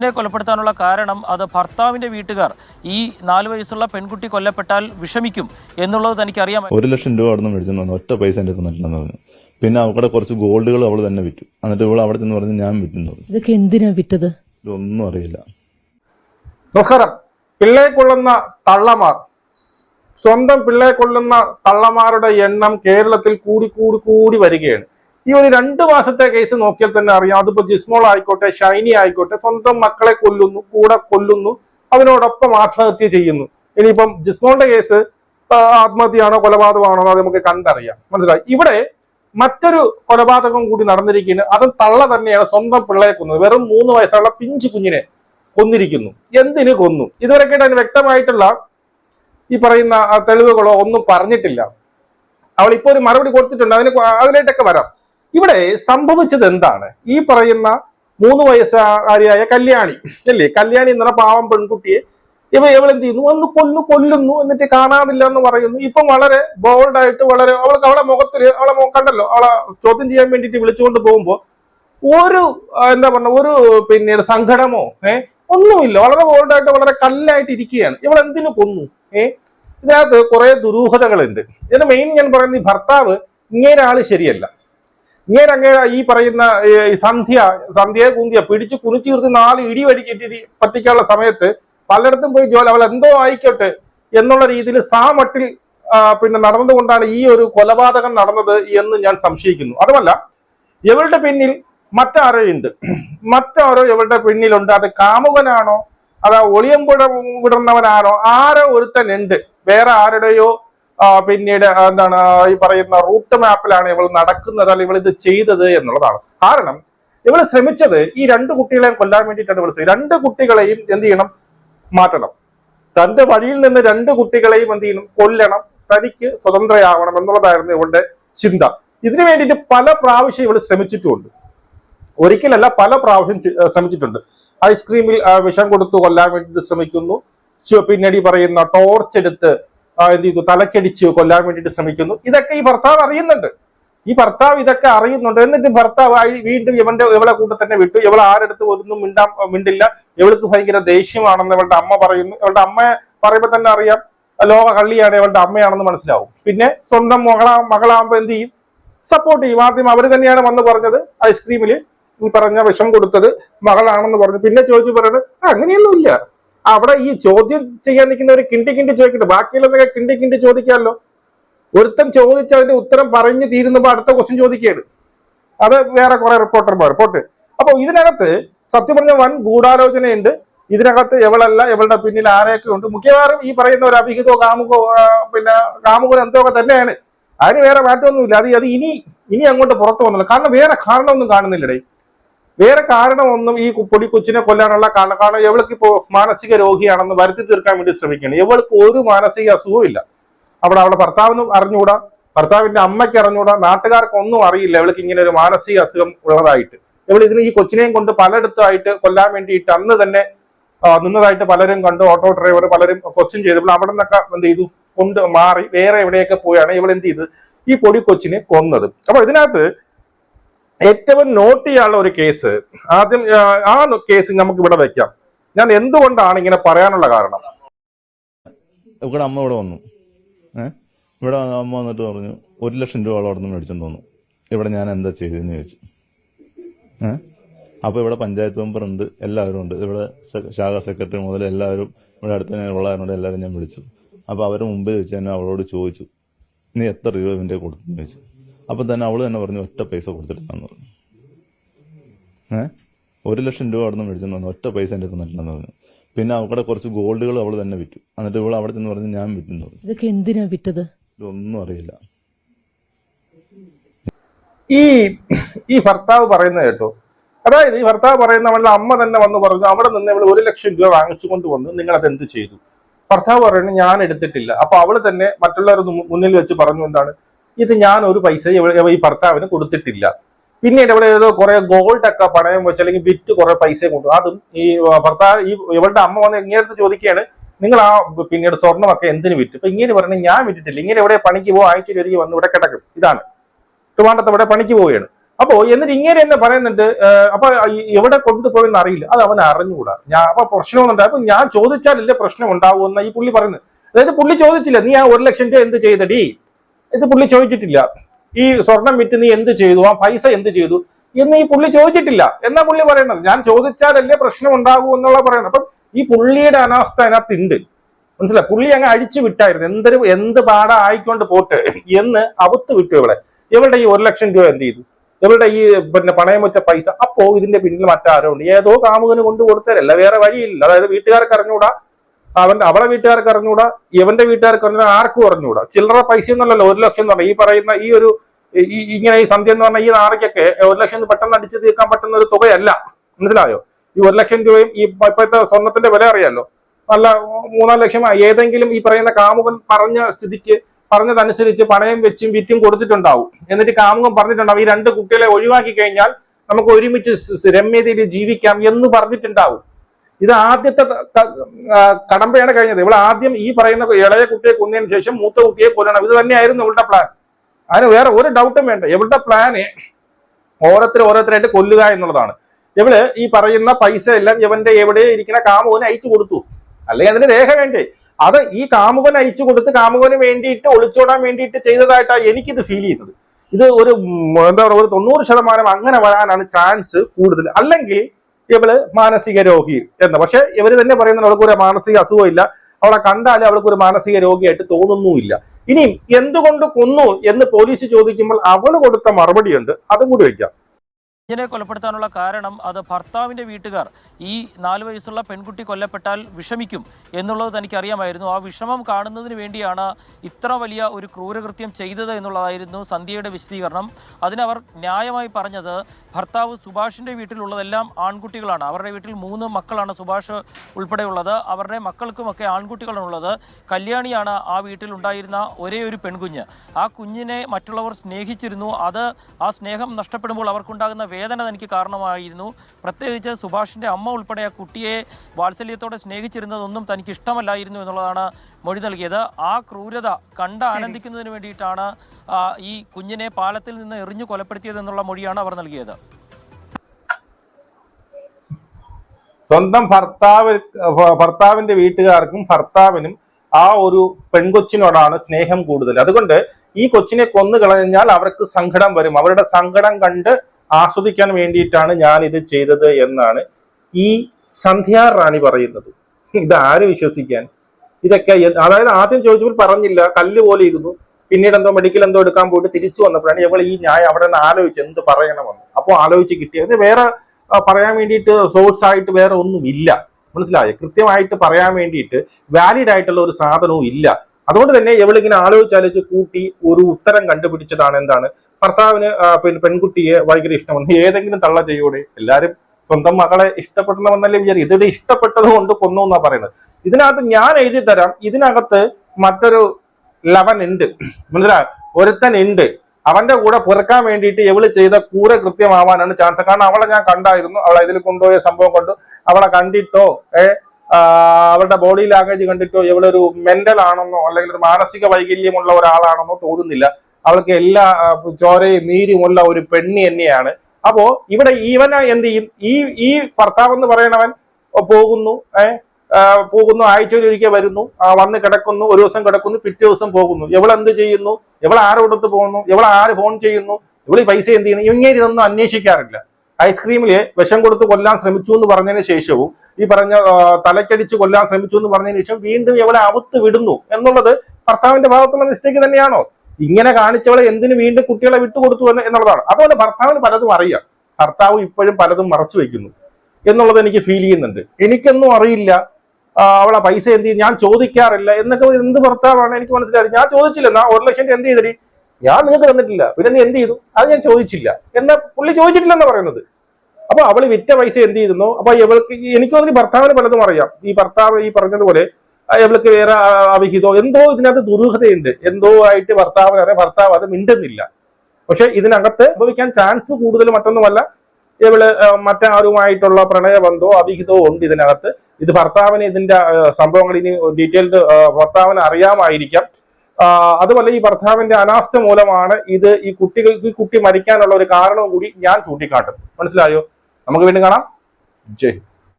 കൊലപ്പെടുത്താനുള്ള കാരണം അത് ഭർത്താവിന്റെ വീട്ടുകാർ ഈ നാല് വയസ്സുള്ള പെൺകുട്ടി കൊല്ലപ്പെട്ടാൽ വിഷമിക്കും എന്നുള്ളത് തനിക്ക് തനിക്കറിയാം. ഒരു ലക്ഷം രൂപ അവിടെ നിന്ന് മേടിച്ചു ഒറ്റ പൈസ എന്റെ തന്നിട്ടില്ലെന്ന് പറഞ്ഞു. പിന്നെ അവിടെ കുറച്ച് ഗോൾഡുകൾ അവൾ തന്നെ വിറ്റു. എന്നിട്ട് ഇവൾ അവിടെ ചെന്ന് പറഞ്ഞു ഞാൻ വിറ്റുന്നു ഇതൊക്കെ എന്തിനാ വിറ്റത്? ഇതൊന്നും അറിയില്ല. നമസ്കാരം. പിള്ളയെ കൊള്ളുന്ന തള്ളമാർ. സ്വന്തം പിള്ളയെ കൊള്ളുന്ന തള്ളമാരുടെ എണ്ണം കേരളത്തിൽ കൂടി കൂടി കൂടി വരികയാണ്. ഈ ഒരു രണ്ട് മാസത്തെ കേസ് നോക്കിയാൽ തന്നെ അറിയാം. അതിപ്പോ ജിസ്മോൾ ആയിക്കോട്ടെ ഷൈനി ആയിക്കോട്ടെ സ്വന്തം മക്കളെ കൊല്ലുന്നു കൂടെ കൊല്ലുന്നു അതിനോടൊപ്പം ആത്മഹത്യ ചെയ്യുന്നു. ഇനിയിപ്പം ജിസ്മോളുടെ കേസ് ആത്മഹത്യയാണോ കൊലപാതകമാണോ അത് നമുക്ക് കണ്ടറിയാം. മനസ്സിലായി? ഇവിടെ മറ്റൊരു കൊലപാതകം കൂടി നടന്നിരിക്കുന്നു. അത് തള്ള തന്നെയാണ് സ്വന്തം പിള്ളയെ കൊന്നത്. വെറും മൂന്ന് വയസ്സുള്ള പിഞ്ചു കുഞ്ഞിനെ കൊന്നിരിക്കുന്നു. എന്തിനു കൊന്നു? ഇതുവരെയൊക്കെ അതിന് വ്യക്തമായിട്ടുള്ള ഈ പറയുന്ന തെളിവുകളോ ഒന്നും പറഞ്ഞിട്ടില്ല. അവൾ ഇപ്പോൾ ഒരു മറുപടി കൊടുത്തിട്ടുണ്ട്. അതിന് അതിലേക്കൊക്കെ വരാം. ഇവിടെ സംഭവിച്ചത് എന്താണ്? ഈ പറയുന്ന മൂന്ന് വയസ്സുകാരിയായ കല്യാണി അല്ലേ? കല്യാണി എന്ന പാവം പെൺകുട്ടിയെ ഇവ ഇവൾ എന്ത് ചെയ്യുന്നു? ഒന്ന് കൊല്ലു കൊല്ലുന്നു എന്നിട്ട് കാണാനില്ല എന്ന് പറയുന്നു. ഇപ്പം വളരെ ബോൾഡായിട്ട് വളരെ അവൾക്ക് അവളെ മുഖത്തിൽ അവളെ കണ്ടല്ലോ? അവളെ ചോദ്യം ചെയ്യാൻ വേണ്ടിയിട്ട് വിളിച്ചുകൊണ്ട് പോകുമ്പോൾ ഒരു എന്താ പറഞ്ഞ ഒരു പിന്നീട് സങ്കടമോ ഏ? ഒന്നുമില്ല. വളരെ ബോൾഡായിട്ട് വളരെ കല്ലായിട്ട് ഇരിക്കുകയാണ്. ഇവൾ എന്തിനു കൊന്നു ഏ? ഇതിനകത്ത് കുറെ ദുരൂഹതകളുണ്ട്. ഇതിന് മെയിൻ ഞാൻ പറയുന്നത് ഈ ഭർത്താവ് ഇങ്ങനെ ആൾ ശരിയല്ല. ഇങ്ങേരെ അങ്ങേ ഈ പറയുന്ന സന്ധ്യ സന്ധ്യയെ കുന്തിയ പിടിച്ച് കുനിച്ചു നിർത്തി നാല് ഇടി വടിക്കിട്ടി പറ്റിക്കാനുള്ള സമയത്ത് പലയിടത്തും പോയി ജോലി അവൾ എന്തോ ആയിക്കോട്ടെ എന്നുള്ള രീതിയിൽ സാ മട്ടിൽ ആ, പിന്നെ നടന്നതുകൊണ്ടാണ് ഈ ഒരു കൊലപാതകം നടന്നത് എന്ന് ഞാൻ സംശയിക്കുന്നു. അതുമല്ല ഇവളുടെ പിന്നിൽ മറ്റാരോ ഉണ്ട് മറ്റാരോ ഇവളുടെ പിന്നിലുണ്ട്? അത് കാമുകനാണോ? അത് ഒളിയമ്പുഴ വിടുന്നവനാണോ ആരോ ഒരുത്തൻ ഉണ്ട് വേറെ ആരുടെയോ പിന്നീട് എന്താണ് ഈ പറയുന്ന റൂട്ട് മാപ്പിലാണ് ഇവൾ നടക്കുന്നത് അല്ലെങ്കിൽ ഇവൾ ഇത് ചെയ്തത് എന്നുള്ളതാണ്. കാരണം ഇവൾ ശ്രമിച്ചത് ഈ രണ്ട് കുട്ടികളെയും കൊല്ലാൻ വേണ്ടിയിട്ടാണ് ഇവൾ രണ്ട് കുട്ടികളെയും എന്ത് ചെയ്യണം? മാറ്റണം. തന്റെ വഴിയിൽ നിന്ന് രണ്ട് കുട്ടികളെയും എന്ത് ചെയ്യണം? കൊല്ലണം. തനിക്ക് സ്വതന്ത്രയാവണം എന്നുള്ളതായിരുന്നു ഇവളുടെ ചിന്ത. ഇതിനു വേണ്ടിയിട്ട് പല പ്രാവശ്യം ഇവൾ ശ്രമിച്ചിട്ടുമുണ്ട് ഒരിക്കലല്ല പല പ്രാവശ്യം ശ്രമിച്ചിട്ടുണ്ട്. ഐസ്ക്രീമിൽ വിഷം കൊടുത്തു കൊല്ലാൻ വേണ്ടിയിട്ട് ശ്രമിക്കുന്നു. പിന്നീട് പറയുന്ന ടോർച്ച് എടുത്ത് എന്ത് ചെയ്തു തലക്കടിച്ചു കൊല്ലാൻ വേണ്ടിയിട്ട് ശ്രമിക്കുന്നു. ഇതൊക്കെ ഈ ഭർത്താവ് അറിയുന്നുണ്ട്. ഈ ഭർത്താവ് ഇതൊക്കെ അറിയുന്നുണ്ട്. എന്നിട്ട് ഭർത്താവ് വീണ്ടും ഇവന്റെ ഇവളെ കൂടെ തന്നെ വിട്ടു. ഇവൾ ആരെടുത്ത് ഒന്നും മിണ്ടാ മിണ്ടില്ല. ഇവൾക്ക് ഭയങ്കര ദേഷ്യമാണെന്ന് ഇവളുടെ അമ്മ പറയുന്നു. ഇവളുടെ അമ്മ പറയുമ്പോൾ തന്നെ അറിയാം. ലോക കള്ളിയാണ് ഇവളുടെ അമ്മയാണെന്ന് മനസ്സിലാവും. പിന്നെ സ്വന്തം മകളാ മകളാകുമ്പോൾ എന്ത് ചെയ്യും? സപ്പോർട്ട് ചെയ്യും. ആദ്യം അവർ തന്നെയാണ് വന്ന് പറഞ്ഞത് ഐസ്ക്രീമിൽ ഈ പറഞ്ഞ വിഷം കൊടുത്തത് മകളാണെന്ന് പറഞ്ഞു. പിന്നെ ചോദിച്ചു പറയുന്നത് "ആ, അങ്ങനെയൊന്നുമില്ല. അവിടെ ഈ ചോദ്യം ചെയ്യാൻ നിൽക്കുന്ന ഒരു കിണ്ടി കിണ്ടി ചോദിക്കട്ടെ? ബാക്കിയുള്ളതൊക്കെ കിണ്ടി കിണ്ടി ചോദിക്കാമല്ലോ. ഒരുത്തൻ ചോദിച്ച അതിന്റെ ഉത്തരം പറഞ്ഞു തീരുന്നപ്പോ അടുത്ത ക്വസ്റ്റ്യൻ ചോദിക്കുകയാണ്. അത് വേറെ കുറെ റിപ്പോർട്ടർമാർ റിപ്പോർട്ട് അപ്പൊ ഇതിനകത്ത് സത്യം പറഞ്ഞ വൻ ഗൂഢാലോചനയുണ്ട്. ഇതിനകത്ത് എവളല്ല എവളുടെ പിന്നിൽ ആരെയൊക്കെ ഉണ്ട്. മിക്കവാറും ഈ പറയുന്ന ഒരു അഭിഹിതോ കാമുകോ പിന്നെ കാമുകോ എന്തോ ഒക്കെ തന്നെയാണ്. അതിന് വേറെ മാറ്റമൊന്നുമില്ല. അത് അത് ഇനി ഇനി അങ്ങോട്ട് പുറത്തു വന്നില്ല കാരണം വേറെ കാരണമൊന്നും കാണുന്നില്ലടേ. വേറെ കാരണമൊന്നും ഈ പൊടി കൊച്ചിനെ കൊല്ലാനുള്ള കാരണം കാരണം എവൾക്കിപ്പോ മാനസിക രോഗിയാണെന്ന് വരുത്തി തീർക്കാൻ വേണ്ടി ശ്രമിക്കുകയാണ്. ഇവൾക്ക് ഒരു മാനസിക അസുഖവും ഇല്ല. അവിടെ അവളെ ഭർത്താവിനും അറിഞ്ഞുകൂടാ ഭർത്താവിന്റെ അമ്മയ്ക്ക് അറിഞ്ഞുകൂടാ നാട്ടുകാർക്കൊന്നും അറിയില്ല ഇവൾക്ക് ഇങ്ങനെ ഒരു മാനസിക അസുഖം ഉള്ളതായിട്ട്. ഇവൾ ഇതിന് ഈ കൊച്ചിനെയും കൊണ്ട് പലയിടത്തായിട്ട് കൊല്ലാൻ വേണ്ടിയിട്ട് അന്ന് തന്നെ നിന്നതായിട്ട് പലരും കണ്ടു ഓട്ടോ ഡ്രൈവർ പലരും ക്വസ്റ്റ്യൻ ചെയ്തപ്പോൾ അവിടെ നിന്നൊക്കെ എന്ത് ചെയ്തു? കൊണ്ട് മാറി വേറെ എവിടെയൊക്കെ പോയാണ് ഇവൾ എന്ത് ചെയ്ത് ഈ പൊടി കൊച്ചിനെ കൊന്നത്. അപ്പൊ ഇതിനകത്ത് ഏറ്റവും നോട്ട് ചെയ്യാനുള്ള ഒരു കേസ് ആദ്യം ആ, കേസ് നമുക്ക് ഇവിടെ വെക്കാം. ഞാൻ എന്തുകൊണ്ടാണ് ഇങ്ങനെ പറയാനുള്ള കാരണം? ഇവിടെ അമ്മ ഇവിടെ വന്നു. ഏഹ് ഇവിടെ അമ്മ വന്നിട്ട് പറഞ്ഞു ഒരു ലക്ഷം രൂപ അവിടെ നിന്ന് മേടിച്ചോണ്ട് വന്നു. ഇവിടെ ഞാൻ എന്താ ചെയ്തതെന്ന് ചോദിച്ചു. ഏഹ് അപ്പൊ ഇവിടെ പഞ്ചായത്ത് മെമ്പർ ഉണ്ട് എല്ലാവരും ഉണ്ട്. ഇവിടെ ശാഖ സെക്രട്ടറി മുതൽ എല്ലാവരും ഇവിടെ അടുത്ത് ഞാൻ ഉള്ളവരോട് എല്ലാവരും ഞാൻ വിളിച്ചു. അപ്പൊ അവരുടെ മുമ്പിൽ വെച്ച് തന്നെ അവളോട് ചോദിച്ചു നീ എത്ര രൂപ ഇവന്റെ കൊടുത്തെന്ന് ചോദിച്ചു? അപ്പൊ തന്നെ അവൾ തന്നെ പറഞ്ഞു ഒറ്റ പൈസ കൊടുത്തിട്ടില്ലെന്ന് പറഞ്ഞു. ഏഹ് ഒരു ലക്ഷം രൂപ അവിടെ നിന്ന് മേടിച്ചു വന്നു ഒറ്റ പൈസ എന്റെ തന്നിട്ടില്ലെന്ന് പറഞ്ഞു. പിന്നെ അവിടെ കുറച്ച് ഗോൾഡുകൾ അവൾ തന്നെ വിറ്റു. എന്നിട്ട് ഇവൾ അവിടെ ചെന്ന് പറഞ്ഞു ഞാൻ വിറ്റുന്നു പറഞ്ഞു. ഇതൊക്കെ എന്തിനാ വിറ്റത്? ഇതൊന്നും അറിയില്ല. ഈ ഈ ഭർത്താവ് പറയുന്നത് കേട്ടോ. അതായത് ഈ ഭർത്താവ് പറയുന്ന അവളുടെ അമ്മ തന്നെ വന്ന് പറഞ്ഞു അവിടെ നിന്ന് ഇവൾ ഒരു ലക്ഷം രൂപ വാങ്ങിച്ചുകൊണ്ട് വന്ന് നിങ്ങൾ അത് എന്ത് ചെയ്തു? ഭർത്താവ് പറയുന്നത് ഞാൻ എടുത്തിട്ടില്ല. അപ്പൊ അവൾ തന്നെ മറ്റുള്ളവരുടെ മുന്നിൽ വെച്ച് പറഞ്ഞു എന്താണ് ഇത് ഞാൻ ഒരു പൈസ ഈ ഭർത്താവിന് കൊടുത്തിട്ടില്ല. പിന്നീട് ഇവിടെ ഏതോ കുറെ ഗോൾഡ് ഒക്കെ പണയം വെച്ച് അല്ലെങ്കിൽ വിറ്റ് കുറെ പൈസ കൊണ്ടു അതും ഈ ഭർത്താവ് ഈ ഇവളുടെ അമ്മ വന്ന് ഇങ്ങനത്തെ ചോദിക്കുകയാണ് നിങ്ങൾ ആ പിന്നീട് സ്വർണമൊക്കെ എന്തിനു വിറ്റു? ഇപ്പൊ ഇങ്ങനെ പറഞ്ഞു ഞാൻ വിറ്റിട്ടില്ല. ഇങ്ങനെ എവിടെ പണിക്ക് പോകും ആഴ്ചയിൽ ഒരിക്കൽ വന്ന് ഇവിടെ കിടക്കും. ഇതാണ്. ട്രിവാണ്ടത്ത് ഇവിടെ പണിക്ക് പോവുകയാണ്. അപ്പോ എന്നിട്ട് ഇങ്ങനെ തന്നെ പറയുന്നുണ്ട് അപ്പൊ എവിടെ കൊണ്ടുപോയെന്ന് അറിയില്ല. അത് അവൻ അറിഞ്ഞുകൂടാ. ഞാൻ അപ്പൊ പ്രശ്നമൊന്നുണ്ട് അപ്പൊ ഞാൻ ചോദിച്ചാലല്ലേ പ്രശ്നം ഉണ്ടാവുമെന്ന ഈ പുള്ളി പറയുന്നത്. അതായത് പുള്ളി ചോദിച്ചില്ല നീ ആ ഒരു ലക്ഷം രൂപ എന്ത് ചെയ്തടി? ഇത് പുള്ളി ചോദിച്ചിട്ടില്ല. ഈ സ്വർണം വിറ്റ് നീ എന്ത് ചെയ്തു? ആ പൈസ എന്ത് ചെയ്തു? എന്ന് ഈ പുള്ളി ചോദിച്ചിട്ടില്ല. എന്നാ പുള്ളി പറയുന്നത് ഞാൻ ചോദിച്ചാലല്ലേ പ്രശ്നം ഉണ്ടാകൂ എന്നുള്ള പറയുന്നത് അപ്പം ഈ പുള്ളിയുടെ അനാസ്ഥ അതിനകത്ത് ഉണ്ട് മനസ്സിലായി? പുള്ളി അങ്ങ് അഴിച്ചു വിട്ടായിരുന്നു. എന്തൊരു എന്ത് പാടാ ആയിക്കൊണ്ട് പോട്ട് എന്ന് അവത്ത് വിട്ടു ഇവിടെ ഇവളുടെ ഈ ഒരു ലക്ഷം രൂപ എന്ത് ചെയ്തു? ഇവളുടെ ഈ പിന്നെ പണയം വെച്ച പൈസ. അപ്പോ ഇതിന്റെ പിന്നിൽ മറ്റാരോ ഉണ്ട്? ഏതോ കാമുകന് കൊണ്ടു വേറെ വഴിയില്ല. അതായത് വീട്ടുകാർക്ക് അറിഞ്ഞൂടാ അവന്റെ അവളെ വീട്ടുകാർക്ക് അറിഞ്ഞുകൂടാ ഇവന്റെ വീട്ടുകാർക്ക് അറിഞ്ഞൂടാ ആർക്കും അറിഞ്ഞുകൂടാ ചില്ലറ പൈസ ഒന്നല്ലല്ലോ ഒരു ലക്ഷം എന്ന് പറഞ്ഞാൽ ഈ പറയുന്ന ഈ ഒരു ഈ ഇങ്ങനെ ഈ സന്ധ്യ എന്ന് പറഞ്ഞ ഈ നാറിക്കൊക്കെ ഒരു ലക്ഷം പെട്ടെന്ന് അടിച്ചു തീർക്കാൻ പറ്റുന്ന ഒരു തുകയല്ല. മനസ്സിലായോ? ഈ ഒരു ലക്ഷം രൂപയും ഈ ഇപ്പ- ഇപ്പോഴത്തെ സ്വർണത്തിന്റെ വില അറിയാലോ. നല്ല മൂന്നാൽ ലക്ഷം ഏതെങ്കിലും ഈ പറയുന്ന കാമുകൻ പറഞ്ഞ സ്ഥിതിക്ക് പറഞ്ഞതനുസരിച്ച് പണയം വെച്ചും വിറ്റും കൊടുത്തിട്ടുണ്ടാവും. എന്നിട്ട് കാമുകൻ പറഞ്ഞിട്ടുണ്ടാവും ഈ രണ്ട് കുട്ടികളെ ഒഴിവാക്കി കഴിഞ്ഞാൽ നമുക്ക് ഒരുമിച്ച് രമ്യതയിൽ ജീവിക്കാം എന്ന് പറഞ്ഞിട്ടുണ്ടാവും. ഇത് ആദ്യത്തെ കടമ്പയാണ് കഴിഞ്ഞത്. ഇവിടെ ആദ്യം ഈ പറയുന്ന ഇളയ കുട്ടിയെ കൊന്നതിന് ശേഷം മൂത്ത കുട്ടിയെ കൊല്ലണം. ഇത് തന്നെയായിരുന്നു ഇവളുടെ പ്ലാൻ അതിന് വേറെ ഒരു ഡൗട്ടും വേണ്ട. ഇവളുടെ പ്ലാന് ഓരോരുത്തർ ഓരോരുത്തരായിട്ട് കൊല്ലുക എന്നുള്ളതാണ്. ഇവൾ ഈ പറയുന്ന പൈസ എല്ലാം ഇവന്റെ എവിടെ ഇരിക്കുന്ന കാമുകനെ അയച്ചു കൊടുത്തു. അല്ലെങ്കിൽ അതിന് രേഖ വേണ്ടേ? അത് ഈ കാമുകൻ അയച്ചു കൊടുത്ത് കാമുകന് വേണ്ടിയിട്ട് ഒളിച്ചോടാൻ വേണ്ടിയിട്ട് ചെയ്തതായിട്ടാണ് എനിക്കിത് ഫീൽ ചെയ്യുന്നത്. ഇത് ഒരു എന്താ പറയുക ഒരു തൊണ്ണൂറ് ശതമാനം അങ്ങനെ വരാനാണ് ചാൻസ് കൂടുതൽ. അല്ലെങ്കിൽ ഇവൾ മാനസിക രോഗി എന്ന്. പക്ഷെ ഇവർ തന്നെ പറയുന്നത് അവൾക്ക് ഒരു മാനസിക അസുഖമില്ല അവളെ കണ്ടാലും അവൾക്ക് ഒരു മാനസിക രോഗിയായിട്ട് തോന്നുന്നുമില്ല. ഇനിയും എന്തുകൊണ്ട് കൊന്നു എന്ന് പോലീസ് ചോദിക്കുമ്പോൾ അവൾ കൊടുത്ത മറുപടിയുണ്ട്. അതും കൂടി വെക്കാം. കുഞ്ഞിനെ കൊലപ്പെടുത്താനുള്ള കാരണം അത് ഭർത്താവിന്റെ വീട്ടുകാർ ഈ നാല് വയസ്സുള്ള പെൺകുട്ടി കൊല്ലപ്പെട്ടാൽ വിഷമിക്കും എന്നുള്ളത് തനിക്കറിയാമായിരുന്നു. ആ വിഷമം കാണുന്നതിന് വേണ്ടിയാണ് ഇത്ര വലിയ ഒരു ക്രൂരകൃത്യം ചെയ്തത് എന്നുള്ളതായിരുന്നു സന്ധ്യയുടെ വിശദീകരണം. അതിനവർ ന്യായമായി പറഞ്ഞത് ഭർത്താവ് സുഭാഷിന്റെ വീട്ടിലുള്ളതെല്ലാം ആൺകുട്ടികളാണ്. അവരുടെ വീട്ടിൽ മൂന്ന് മക്കളാണ് സുഭാഷ് ഉൾപ്പെടെയുള്ളത്. അവരുടെ മക്കൾക്കുമൊക്കെ ആൺകുട്ടികളാണുള്ളത്. കല്യാണിയാണ് ആ വീട്ടിൽ ഉണ്ടായിരുന്ന ഒരേ ഒരു പെൺകുഞ്ഞ്. ആ കുഞ്ഞിനെ മറ്റുള്ളവർ സ്നേഹിച്ചിരുന്നു. അത് ആ സ്നേഹം നഷ്ടപ്പെടുമ്പോൾ അവർക്കുണ്ടാകുന്ന വേദന തനിക്ക് കാരണമായിരുന്നു. പ്രത്യേകിച്ച് സുഭാഷിന്റെ അമ്മ ഉൾപ്പെടെ ആ കുട്ടിയെ വാത്സല്യത്തോടെ സ്നേഹിച്ചിരുന്നതൊന്നും തനിക്ക് ഇഷ്ടമല്ലായിരുന്നു എന്നുള്ളതാണ് മൊഴി നൽകിയത്. ആ ക്രൂരത കണ്ട് ആനന്ദിക്കുന്നതിന് വേണ്ടിയിട്ടാണ് ഈ കുഞ്ഞിനെ പാലത്തിൽ നിന്ന് എറിഞ്ഞു കൊലപ്പെടുത്തിയതെന്നുള്ള മൊഴിയാണ് അവർ നൽകിയത്. സ്വന്തം ഭർത്താവ് ഭർത്താവിന്റെ വീട്ടുകാർക്കും ഭർത്താവിനും ആ ഒരു പെൺകൊച്ചിനോടാണ് സ്നേഹം കൂടുതൽ. അതുകൊണ്ട് ഈ കൊച്ചിനെ കൊന്നു കളഞ്ഞാൽ അവർക്ക് സങ്കടം വരും. അവരുടെ സങ്കടം കണ്ട് ആസ്വദിക്കാൻ വേണ്ടിയിട്ടാണ് ഞാൻ ഇത് ചെയ്തത് എന്നാണ് ഈ സന്ധ്യാ റാണി പറയുന്നത്. ഇത് ആര് വിശ്വസിക്കാൻ? ഇതൊക്കെ അതായത് ആദ്യം ചോദിച്ചപ്പോൾ പറഞ്ഞില്ല കല്ല് പോലെ ഇരുന്നു. പിന്നീട് എന്തോ മെഡിക്കൽ എന്തോ എടുക്കാൻ പോയിട്ട് തിരിച്ചു വന്നപ്പോഴാണ് ഇവൾ ഈ ന്യായം അവിടെ നിന്ന് ആലോചിച്ച് എന്ത് പറയണമെന്ന്. അപ്പോൾ ആലോചിച്ച് കിട്ടിയത്. വേറെ പറയാൻ വേണ്ടിയിട്ട് സോഴ്സ് ആയിട്ട് വേറെ ഒന്നും ഇല്ല മനസ്സിലായോ? കൃത്യമായിട്ട് പറയാൻ വേണ്ടിയിട്ട് വാലിഡ് ആയിട്ടുള്ള ഒരു സാധനവും ഇല്ല. അതുകൊണ്ട് തന്നെ ഇവളിങ്ങനെ ആലോചിച്ചാലോചിച്ച് കൂട്ടി ഒരു ഉത്തരം കണ്ടുപിടിച്ചതാണ് എന്താണ്? ഭർത്താവിന് പിന്നെ പെൺകുട്ടിയെ ഭയങ്കര ഇഷ്ടമാണ്. ഏതെങ്കിലും തള്ള ചെയ്യൂടെ? എല്ലാരും സ്വന്തം മകളെ ഇഷ്ടപ്പെടണമെന്നല്ലേ വിചാരി ഇതിവിടെ ഇഷ്ടപ്പെട്ടത് കൊണ്ട് കൊന്നു എന്നാ പറയുന്നത്. ഇതിനകത്ത് ഞാൻ എഴുതി തരാം. ഇതിനകത്ത് മറ്റൊരു ലവൻ ഉണ്ട്. മനസ്സിലാ ഒരുത്തൻ ഉണ്ട്. അവന്റെ കൂടെ പുറക്കാൻ വേണ്ടിയിട്ട് എവൾ ചെയ്ത കൂടെ കൃത്യമാവാനാണ് ചാൻസ്. കാരണം അവളെ ഞാൻ കണ്ടായിരുന്നു. അവളെ ഇതിൽ കൊണ്ടുപോയ സംഭവം കൊണ്ട് അവളെ കണ്ടിട്ടോ ഏഹ് അവളുടെ ബോഡി ലാംഗ്വേജ് കണ്ടിട്ടോ ഇവളൊരു മെന്റൽ ആണെന്നോ അല്ലെങ്കിൽ ഒരു മാനസിക വൈകല്യമുള്ള ഒരാളാണെന്നോ തോന്നുന്നില്ല. അവൾക്ക് എല്ലാ ചോരയും നീരും ഉള്ള ഒരു പെണ്ണി തന്നെയാണ്. അപ്പോ ഇവിടെ ഇവന എന്ത് ചെയ്യും? ഈ ഈ ഭർത്താവ് എന്ന് പറയണവൻ പോകുന്നു പോകുന്നു ആഴ്ചയിൽ വരുന്നു വന്ന് കിടക്കുന്നു ഒരു ദിവസം കിടക്കുന്നു പിറ്റേ ദിവസം പോകുന്നു. ഇവൾ എന്ത് ചെയ്യുന്നു? ഇവൾ ആരോടത്ത് പോകുന്നു? എവൾ ആര് ഫോൺ ചെയ്യുന്നു? ഇവൾ ഈ പൈസ എന്ത് ചെയ്യുന്നു? ഇങ്ങനെ ഇതൊന്നും അന്വേഷിക്കാറില്ല. ഐസ്ക്രീമിൽ വിഷം കൊടുത്ത് കൊല്ലാൻ ശ്രമിച്ചു എന്ന് പറഞ്ഞതിന് ശേഷവും ഈ പറഞ്ഞ തലക്കടിച്ച് കൊല്ലാൻ ശ്രമിച്ചു എന്ന് പറഞ്ഞതിന് ശേഷം വീണ്ടും ഇവളെ അവത്ത് വിടുന്നു എന്നുള്ളത് ഭർത്താവിന്റെ ഭാഗത്തുള്ള മിസ്റ്റേക്ക് തന്നെയാണോ? ഇങ്ങനെ കാണിച്ചവളെ എന്തിനു വീണ്ടും കുട്ടികളെ വിട്ടുകൊടുത്തു എന്ന് എന്നുള്ളതാണ്. അതുകൊണ്ട് ഭർത്താവിന് പലതും അറിയാം. ഭർത്താവ് ഇപ്പോഴും പലതും മറച്ചു വെക്കുന്നു എന്നുള്ളത് എനിക്ക് ഫീൽ ചെയ്യുന്നുണ്ട്. എനിക്കൊന്നും അറിയില്ല. അവളെ പൈസ എന്ത് ചെയ്യും? ഞാൻ ചോദിക്കാറില്ല. എന്നൊക്കെ എന്ത് ഭർത്താവാണ് എനിക്ക് മനസ്സിലായി ഞാൻ ചോദിച്ചില്ല. എന്നാ ഒരു ലക്ഷം എന്ത് ചെയ്തടി? ഞാൻ നിങ്ങൾക്ക് തന്നിട്ടില്ല. പിന്നെ നീ എന്ത് ചെയ്തു? അത് ഞാൻ ചോദിച്ചില്ല. എന്നാ പുള്ളി ചോദിച്ചിട്ടില്ല എന്നാ പറയുന്നത്. അപ്പൊ അവൾ വിറ്റ പൈസ എന്ത് ചെയ്യുന്നു? അപ്പൊ ഇവൾക്ക് എനിക്ക് തോന്നി ഭർത്താവിന് പലതും അറിയാം. ഈ ഭർത്താവ് ഈ പറഞ്ഞതുപോലെ ഇവൾക്ക് വേറെ അവിഹിതോ എന്തോ ഇതിനകത്ത് ദുരൂഹതയുണ്ട്. എന്തോ ആയിട്ട് ഭർത്താവ് അറിയാം ഭർത്താവ് അത് മിണ്ടുന്നില്ല. പക്ഷെ ഇതിനകത്ത് സംഭവിക്കാൻ ചാൻസ് കൂടുതൽ മറ്റൊന്നുമല്ല. ഇവൾ മറ്റാരുമായിട്ടുള്ള പ്രണയബന്ധമോ അവിഹിതമോ ഉണ്ട് ഇതിനകത്ത്. ഇത് ഭർത്താവിന് ഇതിന്റെ സംഭവങ്ങൾ ഇനി ഡീറ്റെയിൽഡ് ഭർത്താവിന് അറിയാമായിരിക്കാം. അതുപോലെ ഈ ഭർത്താവിന്റെ അനാസ്ഥ മൂലമാണ് ഇത് ഈ കുട്ടികൾക്ക് ഈ കുട്ടി മരിക്കാനുള്ള ഒരു കാരണവും കൂടി ഞാൻ ചൂണ്ടിക്കാട്ടും. മനസ്സിലായോ? നമുക്ക് വീണ്ടും കാണാം. ജയ്.